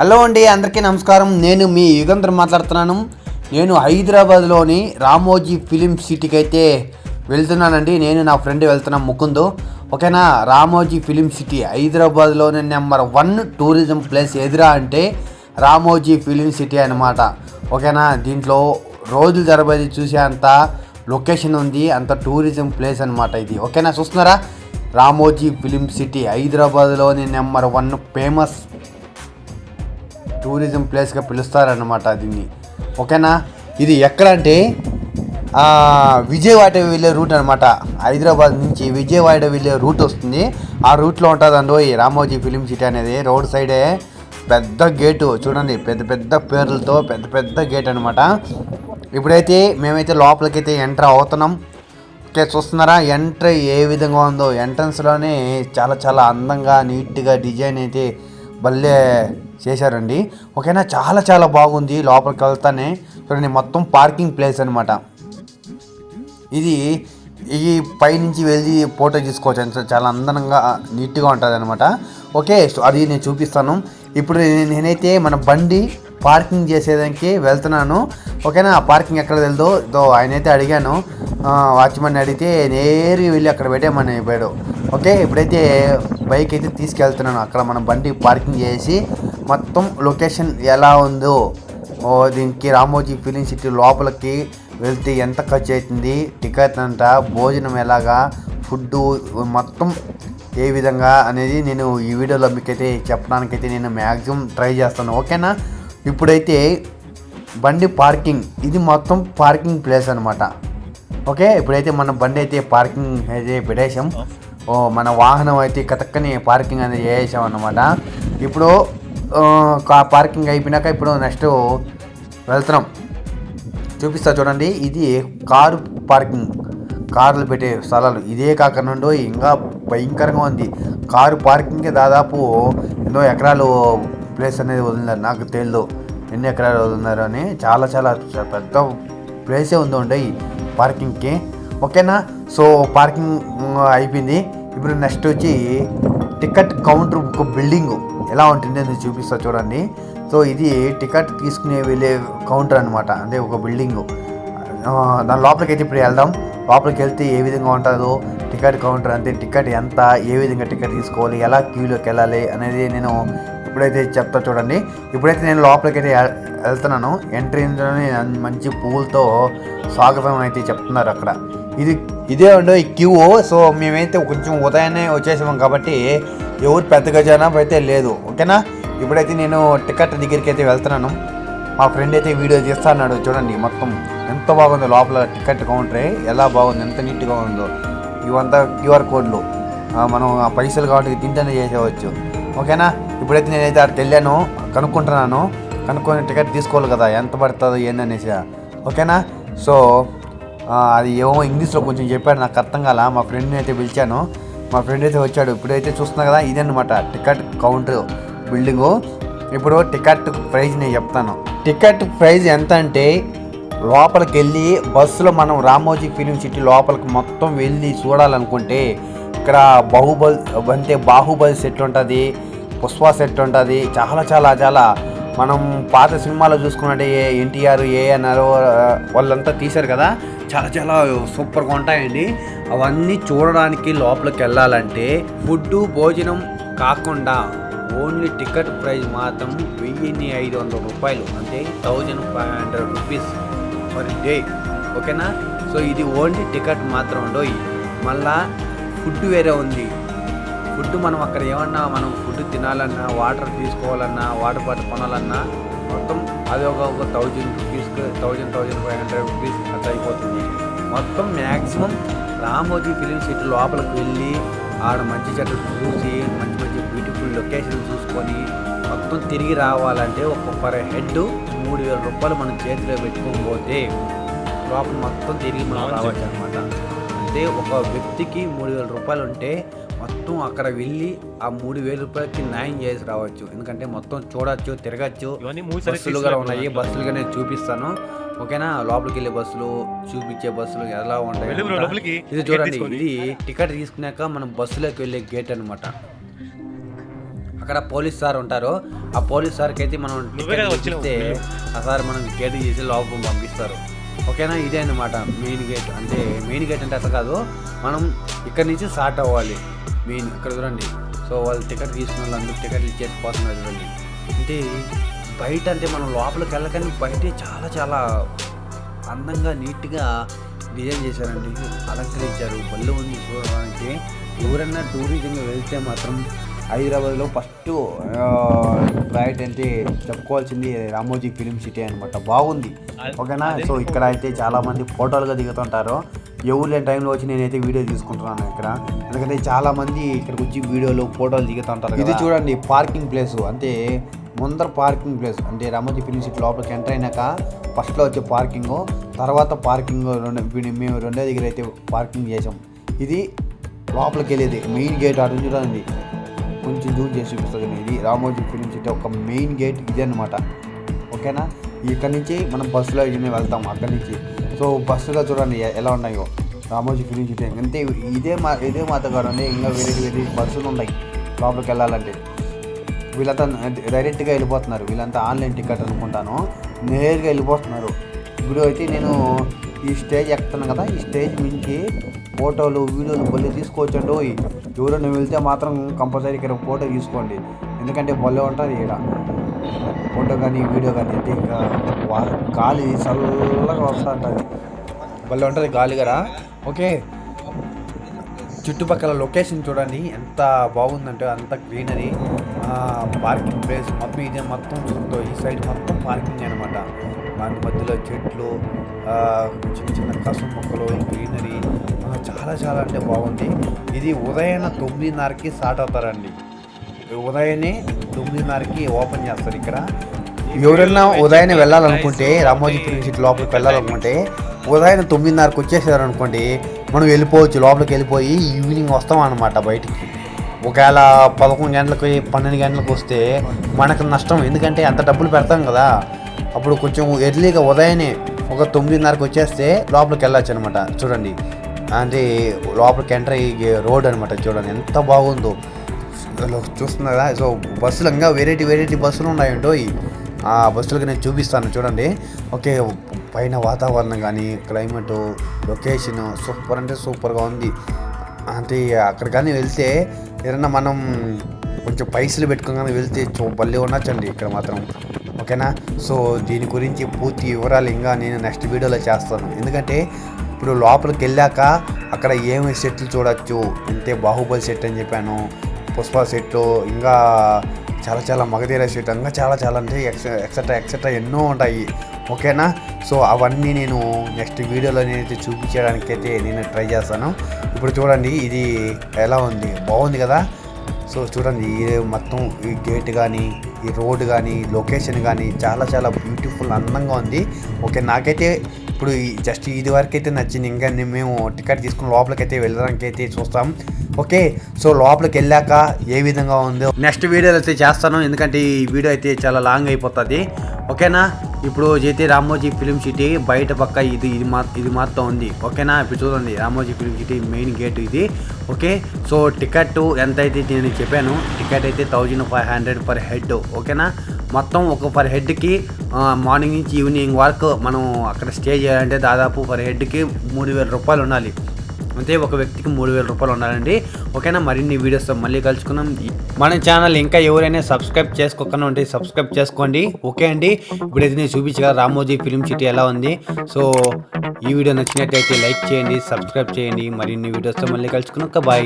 Hello అండి అందరికీ నమస్కారం. నేను మీ యుగంధర్ మాట్లాడుతున్నాను. నేను హైదరాబాద్లోని రామోజీ ఫిలిం సిటీకి అయితే వెళ్తున్నానండి. నేను నా ఫ్రెండ్ వెళ్తున్నాం ముకుందు. ఓకేనా? రామోజీ ఫిలిం సిటీ హైదరాబాద్లోని నెంబర్ వన్ టూరిజం ప్లేస్ ఎదురా అంటే రామోజీ ఫిలిం సిటీ అనమాట ఓకేనా? దీంట్లో రోజులు తరబడి చూసే అంత లొకేషన్ ఉంది. అంత టూరిజం ప్లేస్ అనమాట ఇది. ఓకేనా? చూస్తున్నారా? రామోజీ ఫిలిం సిటీ హైదరాబాద్లోని నెంబర్ వన్ ఫేమస్ టూరిజం ప్లేస్గా పిలుస్తారన్నమాట దీన్ని. ఓకేనా? ఇది ఎక్కడ అంటే విజయవాడ వెళ్ళే రూట్ అనమాట హైదరాబాద్ నుంచి విజయవాడ వెళ్ళే రూట్ వస్తుంది. ఆ రూట్లో ఉంటుందండి ఈ రామోజీ ఫిలిం సిటీ అనేది. రోడ్ సైడే పెద్ద గేటు చూడండి పెద్ద పెద్ద పేర్లతో పెద్ద పెద్ద గేట్ అనమాట ఇప్పుడైతే మేమైతే లోపలికైతే ఎంటర్ అవుతున్నాం. ఓకే చూస్తున్నారా? ఎంట్రీ ఏ విధంగా ఉందో. ఎంట్రన్స్లోనే చాలా చాలా అందంగా నీట్గా డిజైన్ అయితే భలే చేశారండి. ఓకేనా? చాలా చాలా బాగుంది. లోపలికి వెళ్తానే చూడండి మొత్తం పార్కింగ్ ప్లేస్ అనమాట ఇది ఈ పైనుంచి వెళ్ళి ఫోటో తీసుకోవచ్చు. అంత చాలా అందంగా నీట్గా ఉంటుంది అనమాట ఓకే అది నేను చూపిస్తాను. ఇప్పుడు నేను- నేనైతే మన బండి పార్కింగ్ చేసేదానికి వెళ్తున్నాను. ఓకేనా? ఆ పార్కింగ్ ఎక్కడ వెళ్దో దో ఆయన అయితే అడిగాను వాచ్మెన్ అడిగితే నేరుగా వెళ్ళి అక్కడ పెట్టేమని అయిపోయాడు ఓకే ఇప్పుడైతే బైక్ అయితే తీసుకెళ్తున్నాను అక్కడ మనం బండి పార్కింగ్ చేసి మొత్తం లొకేషన్ ఎలా ఉందో దీనికి రామోజీ ఫిలిం సిటీ లోపలికి వెళ్తే ఎంత ఖర్చు అవుతుంది టికెట్ అంట భోజనం ఎలాగా ఫుడ్ మొత్తం ఏ విధంగా అనేది నేను ఈ వీడియోలో మీకైతే చెప్పడానికైతే నేను మ్యాక్సిమం ట్రై చేస్తాను ఓకేనా? ఇప్పుడైతే బండి పార్కింగ్ ఇది మొత్తం పార్కింగ్ ప్లేస్ అనమాట ఓకే ఇప్పుడైతే మన బండి అయితే పార్కింగ్ అయితే పెట్టేసాం ఓ మన వాహనం అయితే కతక్కని పార్కింగ్ అనేది చేసాం అన్నమాట ఇప్పుడు కా- పార్కింగ్ అయిపోయినాక ఇప్పుడు నెక్స్ట్ వెళ్తున్నాం. చూపిస్తా చూడండి ఇది కారు పార్కింగ్. కార్లు పెట్టే స్థలాలు. ఇదే కాక ఇంకా భయంకరంగా ఉంది. కారు పార్కింగ్కి దాదాపు ఎన్నో ఎకరాలు ప్లేస్ అనేది వదిలినారు నాకు తెలియదు ఎన్ని ఎకరాలు వదిలినారు అని చాలా చాలా పెద్ద ప్లేసే ఉంది ఉండే పార్కింగ్కి. ఓకేనా? సో పార్కింగ్ అయిపోయింది. ఇప్పుడు నెక్స్ట్ వచ్చి టికెట్ కౌంటర్ ఒక బిల్డింగ్ ఎలా ఉంటుంది అని చూపిస్తా చూడండి. సో ఇది టికెట్ తీసుకునే వెళ్ళే కౌంటర్ అనమాట అంటే ఒక బిల్డింగ్ దాని లోపలికి అయితే ఇప్పుడు వెళ్దాం. లోపలికి వెళ్తే ఏ విధంగా ఉంటుందో టికెట్ కౌంటర్ అంటే టికెట్ ఎంత ఏ విధంగా టికెట్ తీసుకోవాలి ఎలా క్యూలోకి వెళ్ళాలి అనేది నేను ఇప్పుడైతే చెప్తా చూడండి. ఇప్పుడైతే నేను లోపలికైతే వెళ్తున్నాను. ఎంట్రీలోనే మంచి పూలతో స్వాగతం అయితే చెప్తున్నారు అక్కడ. ఇది ఇదే ఉండే ఈ క్యూ. సో మేమైతే కొంచెం ఉదయాన్నే వచ్చేసాం కాబట్టి ఎవరు పెద్దగా జనాభా అయితే లేదు. ఓకేనా? ఇప్పుడైతే నేను టికెట్ దగ్గరికి అయితే వెళ్తున్నాను. మా ఫ్రెండ్ అయితే వీడియో తీస్తా అన్నాడు. చూడండి మొత్తం ఎంత బాగుందో లోపల టికెట్ కౌంటరే. ఎలా బాగుంది ఎంత నీట్గా ఉందో. ఇవంతా క్యూఆర్ కోడ్లు. మనం ఆ పైసలు కాబట్టి తింటనే చేసేవచ్చు ఓకేనా? ఇప్పుడైతే నేనైతే అక్కడికి వెళ్ళాను కనుక్కుంటున్నాను. కనుక్కొని టికెట్ తీసుకోవాలి కదా ఎంత పడుతుందో ఏందనేసి ఓకేనా? సో అది ఏమో ఇంగ్లీష్లో కొంచెం చెప్పాడు నాకు అర్థం కాల. మా ఫ్రెండ్ని అయితే పిలిచాను. మా ఫ్రెండ్ అయితే వచ్చాడు. ఇప్పుడైతే చూస్తున్నా కదా ఇదన్నమాట. Ticket counter building. ఇప్పుడు టికెట్ ప్రైజ్ నేను చెప్తాను. టికెట్ ప్రైజ్ ఎంత అంటే లోపలికి వెళ్ళి బస్సులో మనం రామోజీ ఫిలిం సిటీ లోపలికి మొత్తం వెళ్ళి చూడాలనుకుంటే ఇక్కడ బాహుబలి అంటే బాహుబలి సెట్ ఉంటుంది. పుష్ప సెట్ ఉంటుంది. చాలా చాలా చాలా. మనం పాత సినిమాలో చూసుకున్నట్టే ఎన్టీఆర్ ఏఎన్ఆర్ వాళ్ళంతా తీశారు కదా. చాలా చాలా సూపర్గా ఉంటాయండి. అవన్నీ చూడడానికి లోపలికి వెళ్ళాలంటే ఫుడ్ భోజనం కాకుండా ఓన్లీ టికెట్ ప్రైస్ మాత్రం వెయ్యిన్ని ఐదు వందల రూపాయలు. అంటే thousand five hundred rupees per day. ఓకేనా? సో ఇది ఓన్లీ టికెట్ మాత్రం ఉండవు మళ్ళా ఫుడ్ వేరే ఉంది. ఫుడ్ మనం అక్కడ ఏమన్నా మనం ఫుడ్ తినాలన్నా వాటర్ తీసుకోవాలన్నా వాటర్ బాటిల్ కొనాలన్నా మొత్తం అది ఒక ఒక thousand rupees thousand thousand five hundred rupees అట్లా అయిపోతుంది. మొత్తం మ్యాక్సిమం రామోజీ ఫిలిం సిటీ లోపలికి వెళ్ళి ఆడ మంచి చెట్లు చూసి మంచి మంచి బ్యూటిఫుల్ లొకేషన్ చూసుకొని మొత్తం తిరిగి రావాలంటే ఒక పర్ హెడ్ మూడు వేల రూపాయలు మనం చేతిలో పెట్టుకొని పోతే లోపల మొత్తం తిరిగి మనం రావచ్చు అనమాట అంటే ఒక వ్యక్తికి మూడు వేల రూపాయలు ఉంటే మొత్తం అక్కడ వెళ్ళి ఆ మూడు వేల రూపాయలకి న్యాయం చేసి రావచ్చు. ఎందుకంటే మొత్తం చూడొచ్చు తిరగచ్చు. బస్సులు కూడా ఉన్నాయి. దాంట్లో. బస్సులుగా నేను చూపిస్తాను. ఓకేనా? లోపలికి వెళ్ళే బస్సులు చూపించే బస్సులు ఎలా ఉంటాయి. ఇది చూడండి. ఇది టికెట్ తీసుకున్నాక మనం బస్సులోకి వెళ్ళే గేట్ అనమాట అక్కడ పోలీస్ సార్ ఉంటారు. ఆ పోలీస్ సార్కి అయితే మనం టికెట్ ఇస్తే ఆ సార్ మనం గేట్ చేసి లోపల పంపిస్తారు. ఓకేనా? ఇదే అన్నమాట. మెయిన్ గేట్ అంటే మెయిన్ గేట్ అంటే అట్లా కాదు. మనం ఇక్కడ నుంచి స్టార్ట్ అవ్వాలి. మెయిన్ ఇక్కడ చూడండి. సో వాళ్ళు టికెట్ తీసుకున్న వాళ్ళు అందరూ టికెట్లు ఇచ్చేసిపోతున్నారు చూడండి. అంటే బయట అంటే మనం లోపలికి వెళ్ళకని బయటే చాలా చాలా అందంగా నీట్గా డిజైన్ చేశారండి. అలంకరించారు. బళ్ళు ఉంది చూడడానికి. ఎవరైనా టూరిజంగా వెళ్తే మాత్రం హైదరాబాద్లో ఫస్ట్ రైట్ అంటే చెప్పుకోవాల్సింది రామోజీ ఫిలిం సిటీ అనమాట బాగుంది. ఓకేనా? సో ఇక్కడ అయితే చాలా మంది ఫోటోలుగా దిగుతుంటారు. ఎవరు లేని టైంలో వచ్చి నేనైతే వీడియో తీసుకుంటున్నాను ఇక్కడ. ఎందుకంటే చాలా మంది ఇక్కడికి వచ్చి వీడియోలు ఫోటోలు దిగుతుంటారు ఇది చూడండి పార్కింగ్ ప్లేస్ అంటే ముందర పార్కింగ్ ప్లేస్ అంటే రామోజీ ఫిలిం సిటీ లోపలికి ఎంటర్ అయినాక ఫస్ట్లో వచ్చే పార్కింగ్ తర్వాత పార్కింగ్ రెండు మేము రెండో దగ్గర అయితే పార్కింగ్ చేసాం. ఇది లోపలికి వెళ్ళేది. మెయిన్ గేట్ అటు చూడండి. కొంచెం జూమ్ చేసి చూపిస్తుంది ఇది. రామోజీ ఫిలిం సిటీ ఒక మెయిన్ గేట్ ఇదే అనమాట ఓకేనా? ఇక్కడ నుంచి మనం బస్సులో ఇదే వెళ్తాం అక్కడి నుంచి. సో బస్సులో చూడండి ఎలా ఉన్నాయో. రామోజీ ఫిలిం సిటీ అంతే ఇదే మా ఇదే మాత అండి ఇంకా వేరే వేరే బస్సులు ఉన్నాయి. లోపలికి వెళ్ళాలంటే. వీళ్ళంతా డైరెక్ట్గా వెళ్ళిపోతున్నారు. వీళ్ళంతా ఆన్లైన్ టికెట్ అనుకుంటాను. నేరుగా వెళ్ళిపోతున్నారు. ఇప్పుడు అయితే నేను ఈ స్టేజ్ ఎక్కుతున్నాను కదా ఈ స్టేజ్ మించి ఫోటోలు వీడియోలు భలే తీసుకోవచ్చండి ఓయ్. ఎవరైనా వెళ్తే మాత్రం కంపల్సరీ ఇక్కడ ఫోటో తీసుకోండి. ఎందుకంటే భలే ఉంటుంది ఇక్కడ ఫోటో కానీ వీడియో కానీ అంటే ఇంకా వా- గాలి చల్లగా వస్తూ ఉంటుంది భలే ఉంటుంది గాలి కదా. ఓకే. చుట్టుపక్కల లొకేషన్ చూడండి ఎంత బాగుందంటే అంత గ్రీనరీ పార్కింగ్ ప్లేస్ మొత్తం ఇదే మొత్తం ఈ సైడ్ మొత్తం పార్కింగ్ అనమాట దాని మధ్యలో చెట్లు చిన్న చిన్న కసం మొక్కలు గ్రీనరీ చాలా చాలా అంటే బాగుంది. ఇది ఉదయాన్న తొమ్మిదిన్నరకి స్టార్ట్ అవుతారండి. ఉదయాన్నే తొమ్మిదిన్నరకి ఓపెన్ చేస్తారు ఇక్కడ. ఎవరైనా ఉదయాన్నే వెళ్ళాలనుకుంటే రామోజీ ఫిలిం సిటీ లోపలికి వెళ్ళాలనుకుంటే ఉదయం తొమ్మిదిన్నరకు వచ్చేసారు అనుకోండి మనం వెళ్ళిపోవచ్చు. లోపలికి వెళ్ళిపోయి ఈవినింగ్ వస్తాం అనమాట బయటికి. ఒకవేళ పదకొండు గంటలకి పన్నెండు గంటలకు వస్తే మనకు నష్టం. ఎందుకంటే అంత డబ్బులు పెడతాం కదా. అప్పుడు కొంచెం ఎర్లీగా ఉదయాన్నే ఒక తొమ్మిదిన్నరకు వచ్చేస్తే లోపలికి వెళ్ళచ్చు అనమాట చూడండి. అంటే లోపలికి ఎంటర్ అయ్యే రోడ్ అనమాట చూడండి. ఎంత బాగుందో. చూస్తున్నారా? సో బస్సులు ఇంకా వెరైటీ వెరైటీ బస్సులు ఉన్నాయంటో ఈ ఆ బస్సులకి నేను చూపిస్తాను చూడండి. ఓకే పైన వాతావరణం కానీ క్లైమేట్ లొకేషన్ సూపర్ అంటే సూపర్గా ఉంది. అంటే అక్కడ కానీ వెళ్తే ఏదన్నా మనం కొంచెం పైసలు పెట్టుకోగానే వెళ్తే చూ భలే ఉండొచ్చండి. ఇక్కడ మాత్రం ఓకేనా? సో దీని గురించి పూర్తి వివరాలు ఇంకా నేను నెక్స్ట్ వీడియోలో చేస్తాను. ఎందుకంటే ఇప్పుడు లోపలికి వెళ్ళాక అక్కడ ఏమి సెట్లు చూడొచ్చు? అంతే బాహుబలి సెట్ అని చెప్పాను పుష్ప సెట్లు ఇంకా చాలా చాలా మగధీర సెట్ ఇంకా చాలా చాలా అంటే ఎక్సెట్రా ఎక్సెట్రా ఎన్నో ఉంటాయి. ఓకేనా? సో అవన్నీ నేను నెక్స్ట్ వీడియోలో నేనైతే చూపించడానికి అయితే నేను ట్రై చేస్తాను. ఇప్పుడు చూడండి ఇది ఎలా ఉంది? బాగుంది కదా? సో చూడండి ఈ మొత్తం ఈ గేట్ కానీ ఈ రోడ్ కానీ లొకేషన్ కానీ చాలా చాలా బ్యూటిఫుల్ అందంగా ఉంది. ఓకే నాకైతే ఇప్పుడు జస్ట్ ఇది వరకు అయితే నచ్చింది. ఇంకా మేము టికెట్ తీసుకుని లోపలికి అయితే వెళ్ళడానికి అయితే చూస్తాం. ఓకే సో లోపలికి వెళ్ళాక ఏ విధంగా ఉందో నెక్స్ట్ వీడియోలు అయితే చేస్తాను ఎందుకంటే ఈ వీడియో అయితే చాలా లాంగ్ అయిపోతుంది. ఓకేనా? ఇప్పుడు జైతే రామోజీ ఫిలిం సిటీ బయట పక్క ఇది ఇది మా ఇది మాత్రం ఉంది. ఓకేనా? ఇప్పుడు చూడండి Ramoji film city main gate ఇది. ఓకే? సో టికెట్ ఎంత అయితే నేను చెప్పాను టికెట్ అయితే thousand five hundred per head ఓకేనా? మొత్తం ఒక పర్ హెడ్కి మార్నింగ్ నుంచి ఈవినింగ్ వరకు మనం అక్కడ స్టే చేయాలంటే దాదాపు పర్ హెడ్కి మూడు వేల రూపాయలు ఉండాలి. అంతే ఒక వ్యక్తికి మూడు వేల రూపాయలు ఉండాలండి. ఓకేనా మరిన్ని వీడియోస్తో మళ్ళీ కలుసుకుందాం. మన ఛానల్ ఇంకా ఎవరైనా సబ్స్క్రైబ్ చేసుకోకుండా ఉంటే సబ్స్క్రైబ్ చేసుకోండి. ఓకే అండి ఇప్పుడైతే నేను చూపించగా రామోజీ ఫిలిం సిటీ ఎలా ఉంది. సో ఈ వీడియో నచ్చినట్టయితే లైక్ చేయండి సబ్స్క్రైబ్ చేయండి. మరిన్ని వీడియోస్తో మళ్ళీ కలుసుకున్నాక బాయ్.